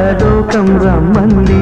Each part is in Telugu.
లోకం రమ్మంది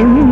ಕಿಂತ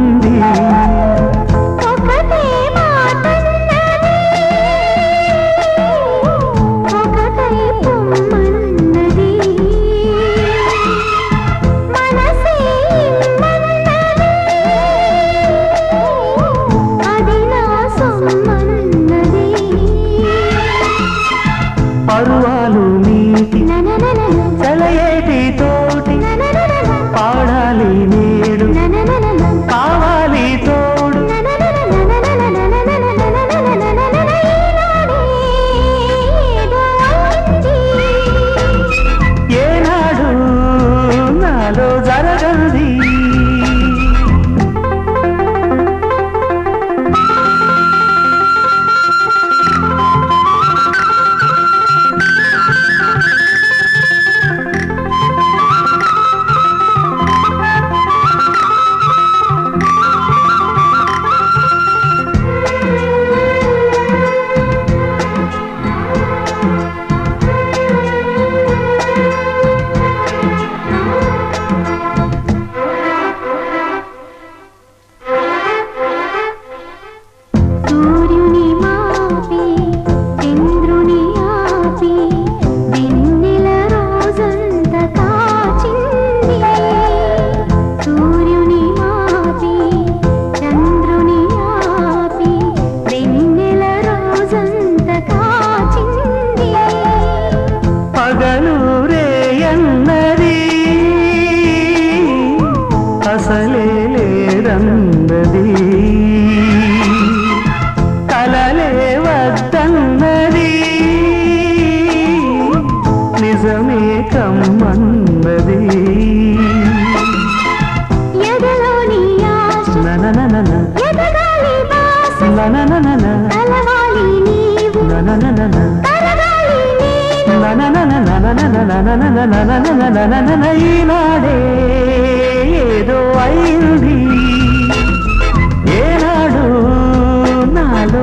ఆశలే లేదందది కలలే వద్దన్నది నిజమే కమ్మన్నది ఈనాడే ఏదో అయింది. ఏనాడు నాలో